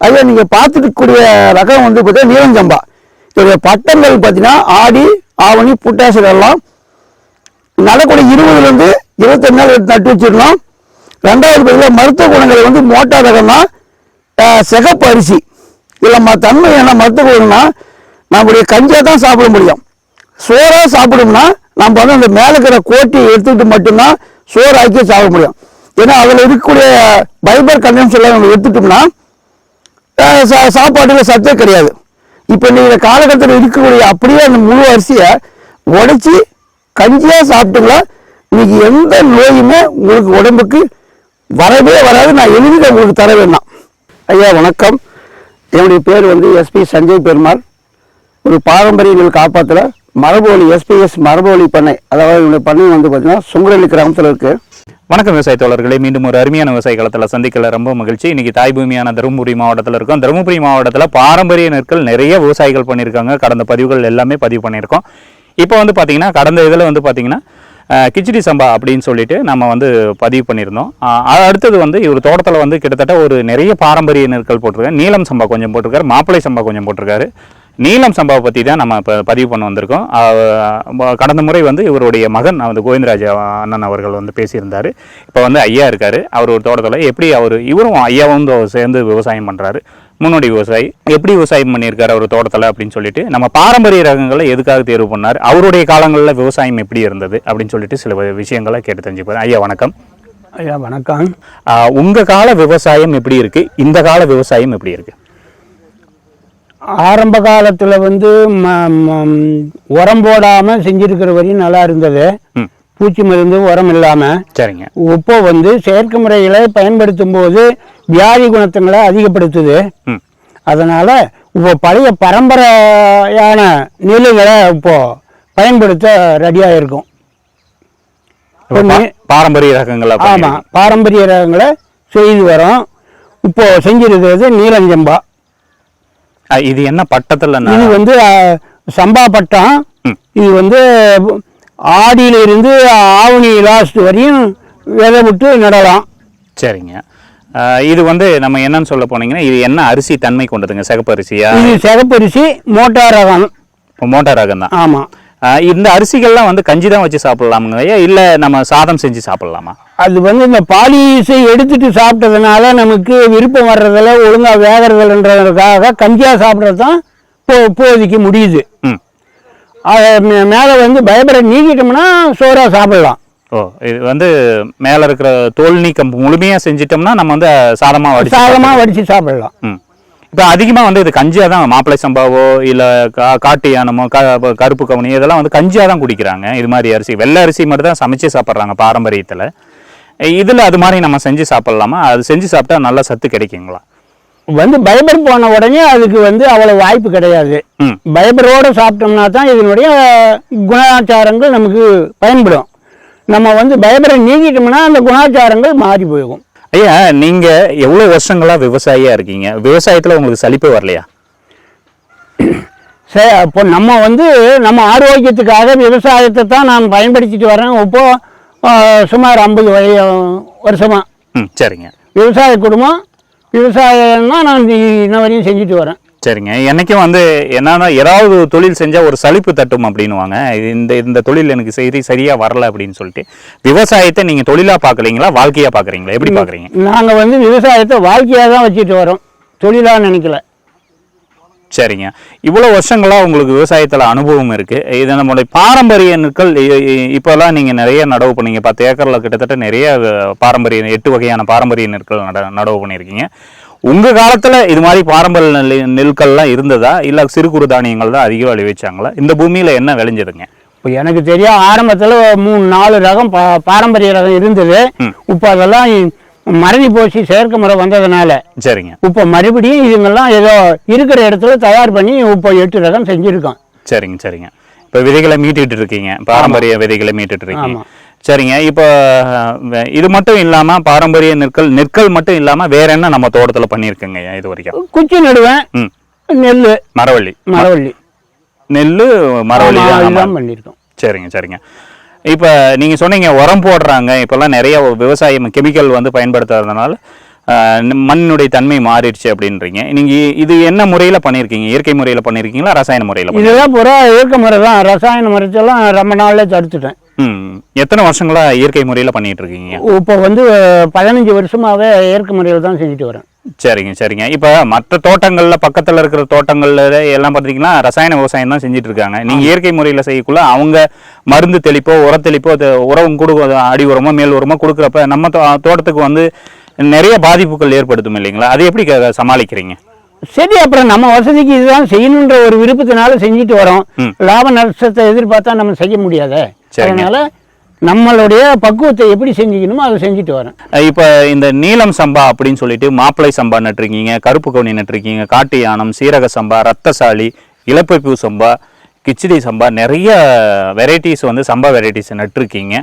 ஐயா நீங்கள் பார்த்துட்டு ரகம் வந்து பார்த்தீங்கன்னா நீலஞ்சம்பா இதோடைய பட்டங்கள் பார்த்தீங்கன்னா ஆடி ஆவணி புட்டாசு எல்லாம் நடக்கூடிய இருபதுலேருந்து இருபத்தஞ்சு நாள் எடுத்து நட்டு வச்சிடலாம் ரெண்டாவது பார்த்தீங்கன்னா மருத்துவ குணங்கள் வந்து மோட்டார் ரகம்னா சிகப்பு அரிசி. இதில் ம தன்மை என்ன மருத்துவ குணம்னா நம்முடைய கஞ்சியாக தான் சாப்பிட முடியும். சோறாக சாப்பிடும்னா நம்ம வந்து அந்த மேலே இருக்கிற கோட்டி எடுத்துக்கிட்டு மட்டும்தான் சோறு சாப்பிட முடியும். ஏன்னா அதில் இருக்கக்கூடிய பைபர் கண்டென்ஸ் எல்லாம் நம்ம எடுத்துட்டோம்னா சாப்பாட்டில் சத்தே கிடையாது. இப்போ நீங்கள் காலகட்டத்தில் இருக்கக்கூடிய அப்படியே அந்த முழு அரிசியை உடைச்சி கஞ்சியாக சாப்பிட்டுங்களா? இன்னைக்கு எந்த நோயுமே உங்களுக்கு உடம்புக்கு வரவே வராது. நான் எளிதில் உங்களுக்கு தர வேண்டாம் ஐயா வணக்கம். என்னுடைய பேர் வந்து எஸ்பி சஞ்சய் பெருமாள். ஒரு பாரம்பரியங்கள் காப்பாற்றுற மரபோலி எஸ்பிஎஸ் மரபோலி பண்ணை அதாவது என்னுடைய பண்ணை வந்து பார்த்தீங்கன்னா சுங்கரலி கிராமத்தில் இருக்குது வணக்கம் விவசாய தோழர்களே மீண்டும் ஒரு அருமையான விவசாய காலத்தில் சந்திக்கல. ரொம்ப மகிழ்ச்சி. இன்னைக்கு தாய் பூமியான தருமபுரி மாவட்டத்தில் இருக்கும். தருமபுரி மாவட்டத்தில் பாரம்பரிய நெற்கள் நிறைய விவசாயிகள் பண்ணியிருக்காங்க. கடந்த பதிவுகள் எல்லாமே பதிவு பண்ணியிருக்கோம். இப்போ வந்து பார்த்தீங்கன்னா கடந்த இதில் வந்து பார்த்தீங்கன்னா கிச்சடி சம்பா அப்படின்னு சொல்லிட்டு நம்ம வந்து பதிவு பண்ணியிருந்தோம். அடுத்தது வந்து இவர் தோட்டத்தில் வந்து கிட்டத்தட்ட ஒரு நிறைய பாரம்பரிய நெற்கள் போட்டிருக்காரு. நீலம் சம்பா கொஞ்சம் போட்டிருக்காரு. மாப்பிளை சம்பா கொஞ்சம் போட்டிருக்காரு. நீலம் சம்பாவை பற்றி தான் நம்ம இப்போ பதிவு பண்ண வந்திருக்கோம். கடந்த முறை வந்து இவருடைய மகன் வந்து கோவிந்தராஜ் அண்ணன் அவர்கள் வந்து பேசியிருந்தார். இப்போ வந்து ஐயா இருக்கார். அவர் ஒரு தோட்டத்தில் எப்படி அவர் இவரும் ஐயாவும் சேர்ந்து விவசாயம் பண்ணுறாரு முன்னோடி விவசாயி எப்படி விவசாயம் பண்ணியிருக்காரு அவர் தோட்டத்தில் அப்படின்னு சொல்லிட்டு நம்ம பாரம்பரிய ரகங்களை எதுக்காக தேர்வு பண்ணார் அவருடைய காலங்களில் விவசாயம் எப்படி இருந்தது அப்படின்னு சொல்லிட்டு சில விஷயங்களை கேட்டு தெரிஞ்சுப்போம். ஐயா வணக்கம். ஐயா வணக்கம். அஹ் உங்க கால விவசாயம் எப்படி இருக்கு? இந்த கால விவசாயம் எப்படி இருக்கு? ஆரம்ப காலத்தில் வந்து உரம் போடாமல் செஞ்சிருக்கிற வரையும் நல்லா இருந்தது. பூச்சி மருந்து உரம் இல்லாமல் சரிங்க. இப்போ வந்து செயற்கை முறைகளை பயன்படுத்தும் போது வியாதி குணத்துங்களை அதிகப்படுத்துது. அதனால் இப்போ பழைய பரம்பரையான நெல்லுகளை இப்போ பயன்படுத்த ரெடியாக இருக்கும். பாரம்பரிய ரகங்கள் ஆமாம் பாரம்பரிய ரகங்களை செய்து வரோம். இப்போ செஞ்சிருக்கிறது நீலஞ்சம்பா. இது என்ன பட்டத்தில் இது வந்து சம்பா பட்டம். இது வந்து ஆடியில இருந்து ஆவணி லாஸ்ட் வரையும் விதை விட்டு நடலாம். சரிங்க. இது வந்து நம்ம என்னன்னு சொல்ல போனீங்கன்னா இது என்ன அரிசி தன்மை கொண்டதுங்க? சிகப்பு அரிசியா? இது சிகப்பரிசி மோட்டார் ரகம். மோட்டார் ரகம் தான் ஆமாம் இந்த அரிசிகள்லாம் வந்து கஞ்சி தான் வச்சு சாப்பிடலாமுங்க இல்லை நம்ம சாதம் செஞ்சு சாப்பிடலாமா? அது வந்து இந்த பாலிசை எடுத்துட்டு சாப்பிட்டதுனால நமக்கு விருப்பம் வர்றதில்ல ஒழுங்கா வேகிறதில்லன்றதுக்காக கஞ்சியா சாப்பிட்றது தான் இப்போ இப்போதைக்கு முடியுது. ம். அதை மே- மேலே வந்து பயப்பட நீக்கிட்டோம்னா சோறா சாப்பிடலாம். ஓ இது வந்து மேலே இருக்கிற தோல் நீக்கம் முழுமையாக செஞ்சிட்டோம்னா நம்ம வந்து சாதமாக வடிச்சு சாதமாக வடித்து சாப்பிடலாம். ம். இப்போ அதிகமாக வந்து இது கஞ்சியாக தான் மாப்பிளை சம்பாவோ இல்லை கா காட்டு யானமோ க கருப்பு கவுனி இதெல்லாம் வந்து கஞ்சியாக தான் குடிக்கிறாங்க. இது மாதிரி அரிசி வெள்ளை அரிசி மட்டும் தான் சமைச்சு சாப்பிட்றாங்க பாரம்பரியத்தில். இதில் அது மாதிரி நம்ம செஞ்சு சாப்பிட்லாமா? அது செஞ்சு சாப்பிட்டா நல்ல சத்து கிடைக்குங்களா? வந்து பைபர் போன உடனே அதுக்கு வந்து அவ்வளோ வாய்ப்பு கிடையாது. ம். பைபரோடு சாப்பிட்டோம்னா தான் இதனுடைய குணாச்சாரங்கள் நமக்கு பயன்படும். நம்ம வந்து பைபரை நீக்கிட்டோம்னா அந்த குணாச்சாரங்கள் மாறி போகும் ஐயா நீங்கள் எவ்வளோ வருஷங்களா விவசாயியாக இருக்கீங்க? விவசாயத்தில் உங்களுக்கு சலிப்பே வரலையா? சரி அப்போ நம்ம வந்து நம்ம ஆரோக்கியத்துக்காக விவசாயத்தை தான் நான் பயன்படுத்திட்டு வரேன் இப்போ சுமார் ஐம்பது வய வருஷமா. ம் சரிங்க. விவசாய குடும்பம் விவசாயம் தான் நான் இன்ன வரையும் செஞ்சுட்டு வரேன். சரிங்க. என்னைக்கும் வந்து என்னன்னா ஏதாவது ஒரு தொழில் செஞ்சால் ஒரு சலிப்பு தட்டும் அப்படின்னுவாங்க. இது இந்த இந்த தொழில் எனக்கு சரி சரியாக வரல அப்படின்னு சொல்லிட்டு. விவசாயத்தை நீங்கள் தொழிலாக பார்க்குறீங்களா வாழ்க்கையாக பார்க்குறீங்களா எப்படி பார்க்குறீங்க நாங்கள் வந்து விவசாயத்தை வாழ்க்கையாக தான் வச்சுட்டு வரோம். தொழிலாக நினைக்கல. சரிங்க. இவ்வளோ வருஷங்களாக உங்களுக்கு விவசாயத்தில் அனுபவம் இருக்குது இது நம்மளுடைய பாரம்பரிய நெற்கள் இப்போல்லாம் நீங்கள் நிறைய நடவு பண்ணீங்க. பத்து ஏக்கரில் கிட்டத்தட்ட நிறைய பாரம்பரிய எட்டு வகையான பாரம்பரிய நெற்கள் நட நடவு பண்ணியிருக்கீங்க. உங்கள் காலத்தில் இது மாதிரி பாரம்பரிய நெல் நெற்கள்லாம் இருந்ததா? இல்லை சிறு குறு தானியங்கள் தான் அதிகம் விளைவிச்சாங்களா இந்த பூமியில் என்ன விளைஞ்சதுங்க? இப்போ எனக்கு தெரியும் ஆரம்பத்தில் மூணு நாலு ரகம் பா பாரம்பரிய ரகம் இருந்தது. இப்போ அதெல்லாம் மறதி போச்சு செயற்கை முறை வந்ததுனால. சரிங்க. இப்போ மறுபடியும் இதுங்கெல்லாம் ஏதோ இருக்கிற இடத்துல தயார் பண்ணி இப்போ எட்டு ரகம் செஞ்சுருக்கோம். சரிங்க சரிங்க. இப்போ விதைகளை மீட்டுட்டு இருக்கீங்க. பாரம்பரிய விதைகளை மீட்டுட்டு இருக்கீங்க. சரிங்க. இப்போ இது மட்டும் இல்லாமல் பாரம்பரிய நெற்கள் நெற்கள் மட்டும் இல்லாமல் வேற என்ன நம்ம தோட்டத்தில் பண்ணியிருக்கோங்க இது வரைக்கும்? குச்சி நடுவேன். ம். நெல் மரவள்ளி. மரவள்ளி. நெல் மரவள்ளி தான் பண்ணியிருக்கோம். சரிங்க சரிங்க. இப்போ நீங்கள் சொன்னீங்க உரம் போடுறாங்க. இப்போல்லாம் நிறைய விவசாயம் கெமிக்கல் வந்து பயன்படுத்துறதுனால மண்ணினுடைய தன்மை மாறிடுச்சு அப்படின்றீங்க. நீங்க இது என்ன முறையில பண்ணியிருக்கீங்க இயற்கை முறையில பண்ணியிருக்கீங்களா ரசாயன முறையில இதெல்லாம் பூரா இயற்கை முறை தான். ரசாயன முறைச்செல்லாம் ரொம்ப நாள்ல தடுத்துட்டேன் எத்தனை வருஷங்களா இயற்கை முறையில பண்ணிட்டு இருக்கீங்க இப்போ வந்து பதினஞ்சு வருஷமாவே இயற்கை முறையில் தான் செஞ்சுட்டு வரேன். சரிங்க சரிங்க. இப்போ மற்ற தோட்டங்கள்ல பக்கத்துல இருக்கிற தோட்டங்கள்ல எல்லாம் பார்த்தீங்கன்னா ரசாயன விவசாயம் தான் செஞ்சுட்டு இருக்காங்க நீங்க இயற்கை முறையில செய்யக்குள்ள அவங்க மருந்து தெளிப்போ உர தெளிப்போ அது உரம் கொடு அடி உரமோ மேல் உரமோ கொடுக்குறப்ப நம்ம தோ- தோட்டத்துக்கு வந்து நிறைய பாதிப்புகள் ஏற்படுத்தும் இல்லைங்களா? அதை எப்படி சமாளிக்கிறீங்க? சரி அப்புறம் நம்ம வசதிக்கு இதுதான் செய்யணுன்ற ஒரு விருப்பத்தினால செஞ்சுட்டு வரோம். லாப நஷ்டத்தை எதிர்பார்த்தா நம்ம செய்ய முடியாதே. அதனால நம்மளுடைய பக்குவத்தை எப்படி செஞ்சுக்கணுமோ அதை செஞ்சுட்டு வரேன். இப்போ இந்த நீலம் சம்பா அப்படின்னு சொல்லிட்டு மாப்பிளை சம்பா நட்டிருக்கீங்க கருப்பு கவுனி நட்டிருக்கீங்க காட்டு யானம் சீரக சம்பா ரத்தசாலி இலப்பைப்பூ சம்பா கிச்சிடி சம்பா நிறைய வெரைட்டிஸ் வந்து சம்பா வெரைட்டிஸ் நட்டிருக்கீங்க.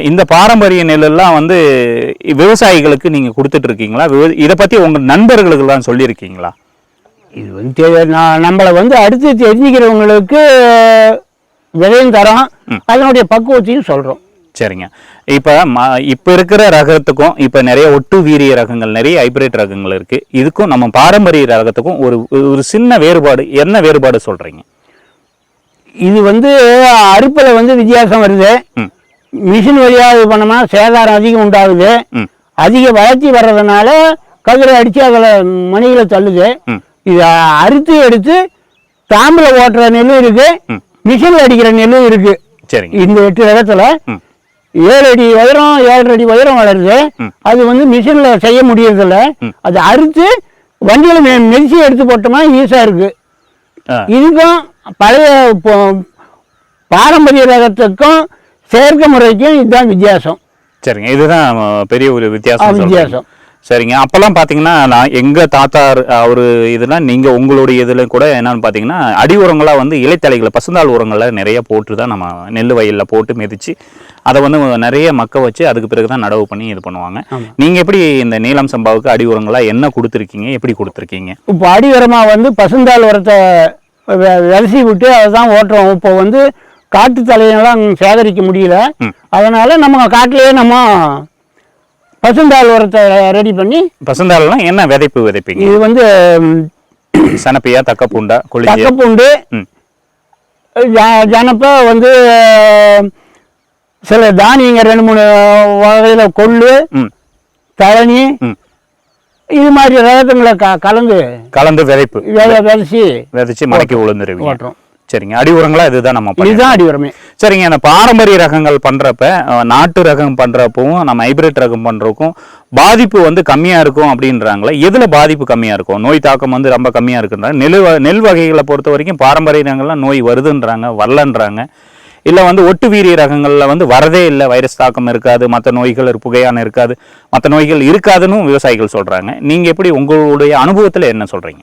இந்த பாரம்பரிய நெல்லெல்லாம் வந்து விவசாயிகளுக்கு நீங்கள் கொடுத்துட்டு இருக்கீங்களா விவ- இதை பற்றி உங்கள் நண்பர்களுக்கெல்லாம் சொல்லியிருக்கீங்களா? இது வந்து நான் நம்மளை வந்து அடுத்து தெரிஞ்சுக்கிறவங்களுக்கு விதையும் தரோம் அதனுடைய பக்குவத்தையும் சொல்றோம். சரிங்க. இப்போ ம இப்போ இருக்கிற ரகத்துக்கும் இப்போ நிறைய ஒட்டு வீரிய ரகங்கள் நிறைய ஹைபிரிட் ரகங்கள் இருக்கு. இதுக்கும் நம்ம பாரம்பரிய ரகத்துக்கும் ஒரு ஒரு சின்ன வேறுபாடு என்ன வேறுபாடு சொல்றீங்க? இது வந்து அறுப்பில் வந்து வித்தியாசம் வருது. மிஷின் வழியாக இது பண்ணோம்னா சேதாரம் அதிகம் உண்டாகுது. அதிக வளர்ச்சி வர்றதுனால கதிரை அடித்து அதில் மணிகளை தள்ளுது. இதை அறுத்து எடுத்து தாம்பில் ஓட்டுற நெல்லும் இருக்கு. ம். மிஷினில் அடிக்கிற நெல்லும் இருக்கு சரிங்க இந்த எட்டு ரகத்தில் ஏழு அடி உயரம் ஏழரை அடி உயரம் வளருது. அது வந்து மிஷினில் செய்ய முடியறதில்ல. அது அறுத்து வண்டியில் மெ மெதிச்சு எடுத்து போட்டோம்னா ஈஸியாக இருக்கு இதுக்கும் பழைய பாரம்பரிய ரகத்துக்கும் செயற்கை முறைக்கும் இதுதான் வித்தியாசம் சரிங்க இதுதான் பெரிய ஒரு வித்தியாசம். வித்தியாசம். சரிங்க. அப்பெல்லாம் பாத்தீங்கன்னா நான் எங்க தாத்தா அவரு இதெல்லாம் நீங்க உங்களுடைய இதுல கூட என்னன்னு பாத்தீங்கன்னா அடி உரங்களா வந்து இலைத்தலைகளை பசுந்தாள் உரங்களை நிறைய போட்டு தான் நம்ம நெல் வயல்ல போட்டு மிதிச்சு அதை வந்து நிறைய மக்க வச்சு அதுக்கு பிறகு தான் நடவு பண்ணி இது பண்ணுவாங்க. ஆமா. நீங்க எப்படி இந்த நீலம் சம்பாவுக்கு அடி உரங்களா என்ன கொடுத்துருக்கீங்க? எப்படி கொடுத்துருக்கீங்க? இப்போ அடி உரமாக வந்து பசுந்தாள் உரத்தை வெ- விரசி விட்டு அதை தான் ஓட்டுறோம். இப்போ வந்து காட்டு தலையெல்லாம் சேகரிக்க முடியல. அதனால நம்ம காட்டிலேயே நம்ம பசுந்தாள் உரத்தை ரெடி பண்ணி பசுந்தாள்லாம் என்ன விதைப்பு விதைப்பீங்க? இது வந்து சனப்பியா தக்க பூண்டா கொளிஞ்சி தக்கப்பூண்டு ஜ- ஜனப்ப வந்து சில தானியங்க ரெண்டு மூணு வகையில் கொள்ளு ம். தழனி ம். இது மாதிரி ரகத்துங்களை க கலந்து கலந்து விதைப்பு. விதை விதைச்சி விதைச்சு மடக்கி உளுந்துருவீங்க. ஓட்டுறோம். சரிங்க. அடி உரங்களா இதுதான் நம்ம. இதுதான் அடி உரமே. சரிங்க. அந்த பாரம்பரிய ரகங்கள் பண்றப்ப அஹ், நாட்டு ரகம் பண்றப்பவும் நம்ம ஹைபிரிட் ரகம் பண்றதுக்கும் பாதிப்பு வந்து கம்மியா இருக்கும் அப்படின்றாங்களே எதுல பாதிப்பு கம்மியா இருக்கும்? நோய் தாக்கம் வந்து ரொம்ப கம்மியா இருக்குன்றாங்க நெல் நெல் வகைகளை பொறுத்த வரைக்கும் பாரம்பரிய ரகங்கள்லாம் நோய் வருதுன்றாங்க வரலன்றாங்க. இல்ல வந்து ஒட்டு வீரிய ரகங்கள்ல வந்து வரதே இல்லை. வைரஸ் தாக்கம் இருக்காது மற்ற நோய்கள் புகையான இருக்காது மற்ற நோய்கள் இருக்காதுன்னு விவசாயிகள் சொல்றாங்க. நீங்க எப்படி உங்களுடைய அனுபவத்துல என்ன சொல்றீங்க?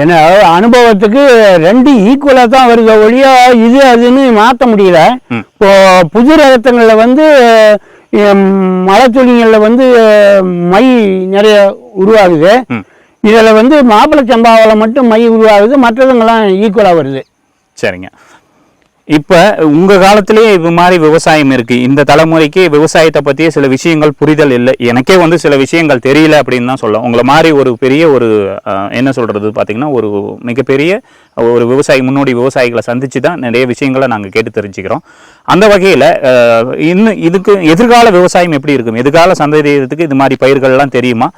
ஏன்னா அனுபவத்துக்கு ரெண்டு ஈக்குவலாக தான் வருது ஒழிய இது அதுன்னு மாற்ற முடியல. இப்போ புது ரகத்துங்களில் வந்து மழை துளிகளில் வந்து மை நிறைய உருவாகுது. இதில் வந்து மாப்பிள்ளை சம்பாவில் மட்டும் மை உருவாகுது மற்றதுங்கெல்லாம் ஈக்குவலாக வருது. சரிங்க. இப்போ உங்கள் காலத்திலேயே இது மாதிரி விவசாயம் இருக்குது இந்த தலைமுறைக்கு விவசாயத்தை பற்றிய சில விஷயங்கள் புரிதல் இல்லை. எனக்கே வந்து சில விஷயங்கள் தெரியல அப்படின்னு தான் சொல்ல உங்களை மாதிரி ஒரு பெரிய ஒரு என்ன சொல்கிறது பார்த்திங்கன்னா ஒரு மிகப்பெரிய ஒரு விவசாயி முன்னோடி விவசாயிகளை சந்தித்து தான் நிறைய விஷயங்களை நாங்கள் கேட்டு தெரிஞ்சுக்கிறோம். அந்த வகையில் இன்னும் இதுக்கு எதிர்கால விவசாயம் எப்படி இருக்கும்? எதிர்கால சந்ததியத்துக்கு இது மாதிரி பயிர்கள்லாம் தெரியுமா?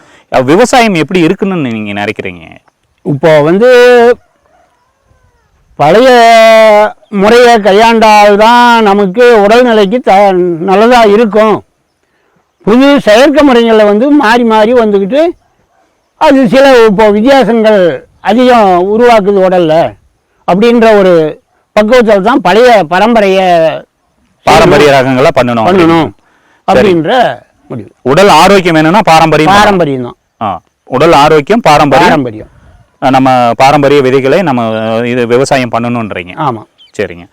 விவசாயம் எப்படி இருக்குன்னு நீங்கள் நினைக்கிறீங்க? இப்போ வந்து பழைய முறையை கையாண்டால்தான் நமக்கு உடல்நிலைக்கு த நல்லதாக இருக்கும். புது செயற்கை முறைகளில் வந்து மாறி மாறி வந்துக்கிட்டு அது சில இப்போ வித்தியாசங்கள் அதிகம் உருவாக்குது உடல்ல அப்படின்ற ஒரு பக்குவத்தில் தான் பழைய பரம்பரையை பாரம்பரிய ரகங்களை பண்ணணும். பண்ணணும் அப்படின்ற முடிவு. உடல் ஆரோக்கியம் வேணும்னா பாரம்பரியம். பாரம்பரியம் தான். உடல் ஆரோக்கியம் பாரம்பரியம். பாரம்பரியம். நம்ம பாரம்பரிய விதைகளை நம்ம இது விவசாயம் பண்ணணுன்றீங்க ஆமாம் சரிங்க.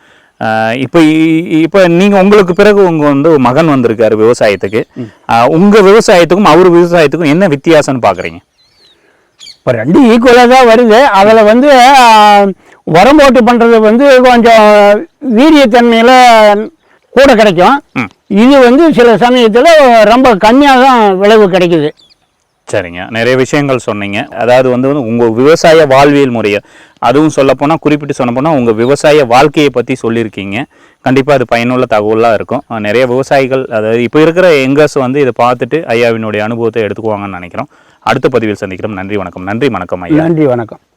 இப்போ இப்போ நீங்க உங்களுக்கு பிறகு உங்க வந்து மகன் வந்திருக்காரு விவசாயத்துக்கு. அஹ், உங்க விவசாயத்துக்கும் அவர் விவசாயத்துக்கும் என்ன வித்தியாசம்னு பாக்குறீங்க? இப்போ ரெண்டு ஈக்குவலாக தான் வருது. அதில் வந்து உரம் போட்டு பண்ணுறது வந்து கொஞ்சம் வீரியத்தன்மையில் கூட கிடைக்கும். இது வந்து சில சமயத்தில் ரொம்ப கம்மியாக தான் விளைவு கிடைக்குது. சரிங்க. நிறைய விஷயங்கள் சொன்னீங்க. அதாவது வந்து வந்து உங்கள் விவசாய வாழ்வியல் முறையை அதுவும் சொல்லப்போனால் குறிப்பிட்டு சொல்லப்போனால் உங்கள் விவசாய வாழ்க்கையை பற்றி சொல்லியிருக்கீங்க. கண்டிப்பாக அது பயனுள்ள தகவலாக இருக்கும். நிறைய விவசாயிகள் அதாவது இப்போ இருக்கிற எங்கர்ஸ் வந்து இதை பார்த்துட்டு ஐயாவினுடைய அனுபவத்தை எடுத்துக்குவாங்கன்னு நினைக்கிறோம். அடுத்த பதிவில் சந்திக்கிறோம். நன்றி வணக்கம். நன்றி வணக்கம் ஐயா. நன்றி வணக்கம்.